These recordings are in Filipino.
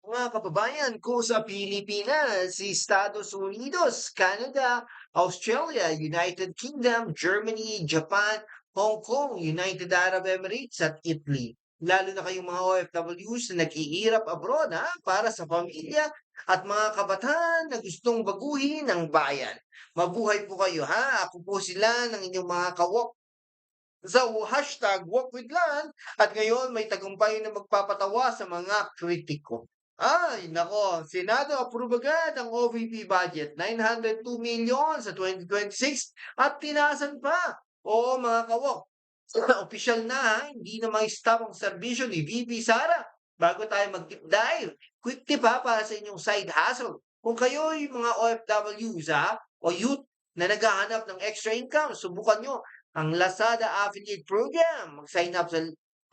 Mga kababayan, kung sa Pilipinas, Estados Unidos, Canada, Australia, United Kingdom, Germany, Japan, Hong Kong, United Arab Emirates at Italy. Lalo na kayong mga OFWs na nag-iirap abroad ha, para sa pamilya at mga kabataan na gustong baguhin ang bayan. Mabuhay po kayo ha. Ako po sila ng inyong mga kawok sa hashtag Walk with Land at ngayon may tagumpay na magpapatawa sa mga kritiko. Ay, nako, Senado approve agad ang OVP budget, 902 million sa 2026 at tinasan pa. Oo, mga kawok, opisyal na ha, hindi na may stop ang serbisyo ni VP Sara. Bago tayo mag-deep dive, quick tip ha para sa inyong side hustle. Kung kayo yung mga OFWs ha, o youth na naghahanap ng extra income, subukan nyo ang Lazada Affiliate Program. Mag-sign up sa...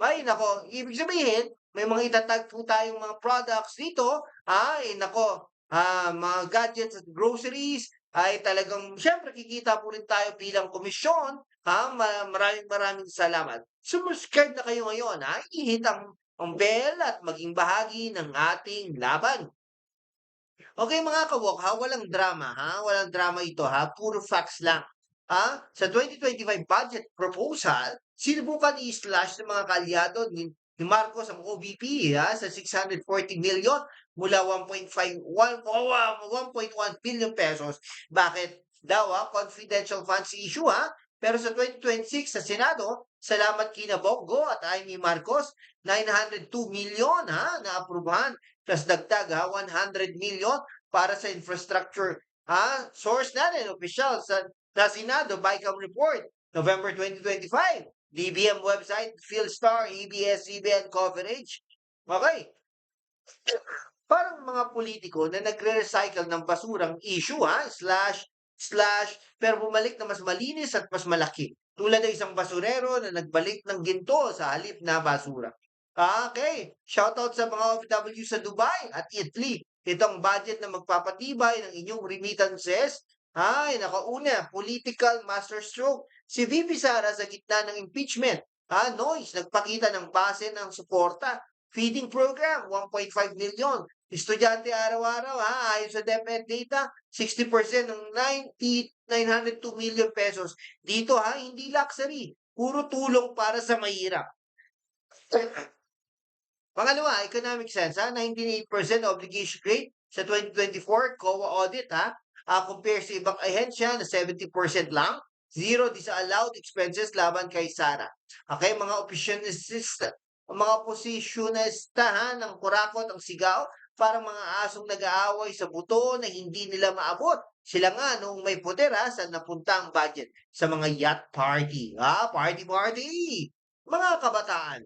Ay, nako, ibig sabihin, may mga itatag po tayong mga products dito. Ay, nako, ah, mga gadgets at groceries, ay talagang, syempre, kikita po rin tayo bilang komisyon. Ha? Ma- Maraming maraming salamat. Subscribe na kayo ngayon. Ha? I-hit ang, ang bell at maging bahagi ng ating laban. Okay mga kawok ha, walang drama ha, walang drama ito ha, puro facts lang. Ha? Sa 2025 budget proposal, sinubukan i-slash ng mga kaalyado ni, Marcos ang OVP ha, sa 640 million mula 1.5 1, oh, wow, 1.1 billion pesos. Bakit daw ha? Confidential funds issue ha? Pero sa 2026 sa Senado, salamat kina Bongo at Amy Marcos, 902 million ha, na aprubahan. Plus dagdag ha, 100 million para sa infrastructure. Ha? Source natin, official sa, sa Senado, BICAM report, November 2025. DBM website, Philstar, ABS-CBN coverage. Okay. Parang mga politiko na nagre-recycle ng basurang issue, ha? Slash, slash, pero bumalik na mas malinis at mas malaki. Tulad ng isang basurero na nagbalik ng ginto sa halip na basura. Okay. Shoutout sa mga OFW sa Dubai at Italy. Itong budget na magpapatibay ng inyong remittances. Ay, nakauna, political masterstroke. Si VP Sara sa gitna ng impeachment. Ah, noise, nagpakita ng base ng suporta. Feeding program, 1.5 million. Estudyante araw-araw, ha, ayon sa DepEd data, 60% ng 90, 902 million pesos. Dito, ha, hindi luxury. Puro tulong para sa mahirap. Pangalawa, economic sense, ha? 98% obligation rate sa 2024 COA audit, ha? Uh, compare sa ibang ahensya na 70% lang. Zero disallowed expenses laban kay Sara. Okay, mga optionista, mga positionista ha, ng kurakot ang sigaw, parang mga asong nag-aaway sa buto na hindi nila maabot. Sila nga noong may poder ha, saan napunta ang budget? Sa mga yacht party. Ha? Party party! Mga kabataan,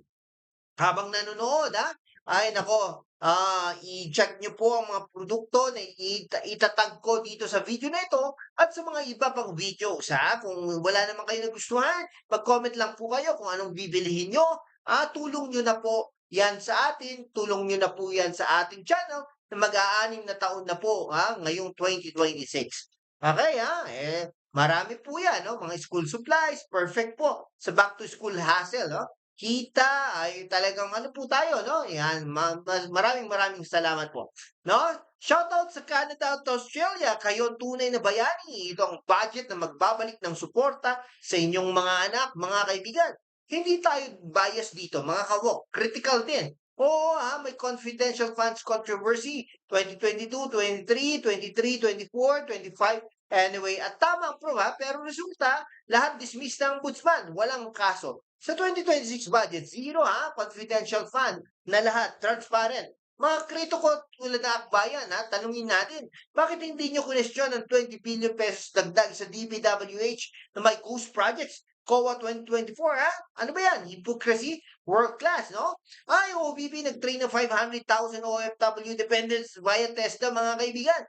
habang nanonood, ha? Ay, nako, ah, i-check nyo po ang mga produkto na ita- itatag ko dito sa video na ito at sa mga iba pang videos, ha? Kung wala naman kayo nagustuhan, mag-comment lang po kayo kung anong bibilihin nyo. Ah, tulong nyo na po yan sa atin, tulong nyo na po yan sa ating channel na mag-aanim na taon na po, ha? Ngayong 2026. Okay, ha? Eh, marami po yan, no? Mga school supplies, perfect po. Sa back-to-school hassle, no? Kita ay talagang ano po tayo, no? Yan, ma- ma- maraming maraming salamat po. No? Shoutout sa Canada at Australia. Kayo tunay na bayani. Ito ang budget na magbabalik ng suporta sa inyong mga anak, mga kaibigan. Hindi tayo bias dito, mga kawok. Critical din. Oo, ha, may confidential funds controversy 2022, 23, 23, 24, 25. Anyway, at tama ang pro ha, pero resulta, lahat dismiss ng ombudsman. Walang kaso. Sa 2026 budget, zero ha, confidential fund na lahat, transparent. Mga krito ko tulad na akbayan ha, tanungin natin, bakit hindi nyo kunestyon ng 20 billion pesos dagdag sa DPWH na may ghost projects? COA 2024 ha? Ano ba yan? Hypocrisy? World class, no? Ay, OBP nag-train ng 500,000 OFW dependents via TESDA mga kaibigan.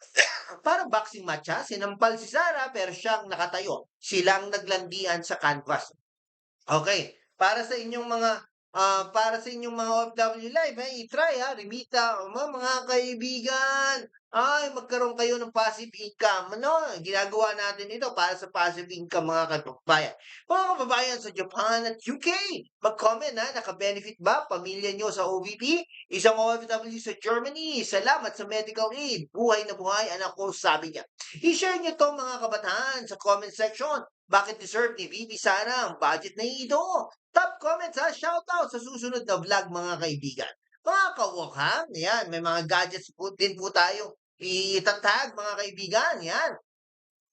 Parang boxing match ha, sinampal si Sara pero siyang nakatayo. Silang naglandian sa canvas. Okay, para sa inyong mga ah, para sa inyong mga OFW live, eh, i-try ha, Remita, mga, mga kaibigan, ay magkaroon kayo ng passive income. Ano, ginagawa natin ito para sa passive income mga kababayan. Mga kababayan sa Japan at UK, mag-comment ha, naka-benefit ba pamilya nyo sa OVP? Isang OFW sa Germany, salamat sa medical aid. Buhay na buhay, anak ko, sabi niya. I-share nyo to mga kabataan sa comment section. Bakit deserve ni Vivi sana ang budget na ito? Top comments ha, shoutout sa susunod na vlog mga kaibigan. Mga kawok ha, yan, may mga gadgets po, din po tayo itatag mga kaibigan, yan.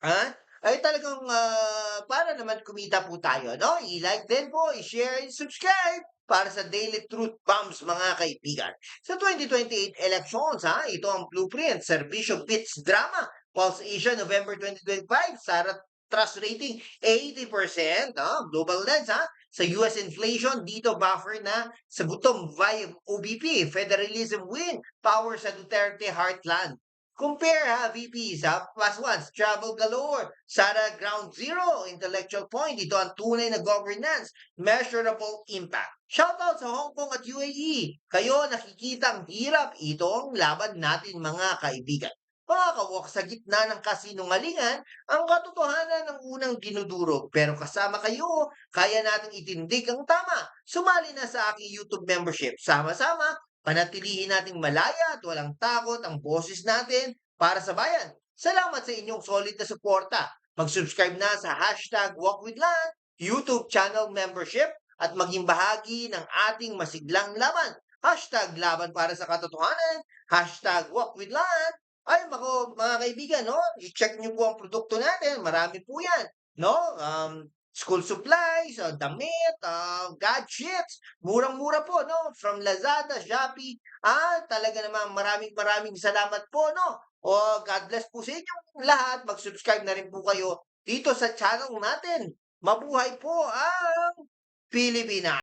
Ha? Ay talagang ah, para naman kumita po tayo, no? I-like din po, i-share, and subscribe para sa Daily Truth Bombs mga kaibigan. Sa 2028 elections, ha? Ito ang blueprint, Servisyo Bits Drama, Pulse Asia, November 2025, Sara Trust Rating, 80%, ha? Global Lens, ha? Sa US inflation, dito buffer na sa gutom via OBP, Federalism Win, Power sa Duterte Heartland. Compare ha, VPs ha, plus ones, travel galore, Sara ground zero, intellectual point, ito ang tunay na governance, measurable impact. Shoutout sa Hong Kong at UAE, kayo nakikita ang hirap, ito ang laban natin mga kaibigan. Mga kawok sa gitna ng kasinungalingan, ang katotohanan ng unang dinudurog. Pero kasama kayo, kaya nating itindig ang tama. Sumali na sa aking YouTube membership. Sama-sama, panatilihin nating malaya at walang takot ang boses natin para sa bayan. Salamat sa inyong solid na suporta. Mag-subscribe na sa hashtag WalkWithLan, YouTube channel membership at maging bahagi ng ating masiglang laban. Hashtag laban para sa katotohanan, hashtag WalkWithLan. Ay, mako, mga kaibigan, no? I-check niyo po ang produkto natin. Marami po yan, no? Um, school supplies, uh, damit, uh, gadgets, murang-mura po, no? From Lazada, Shopee, ah, talaga naman maraming maraming salamat po, no? O God bless po sa inyong lahat. Mag-subscribe na rin po kayo dito sa channel natin. Mabuhay po ang Pilipinas!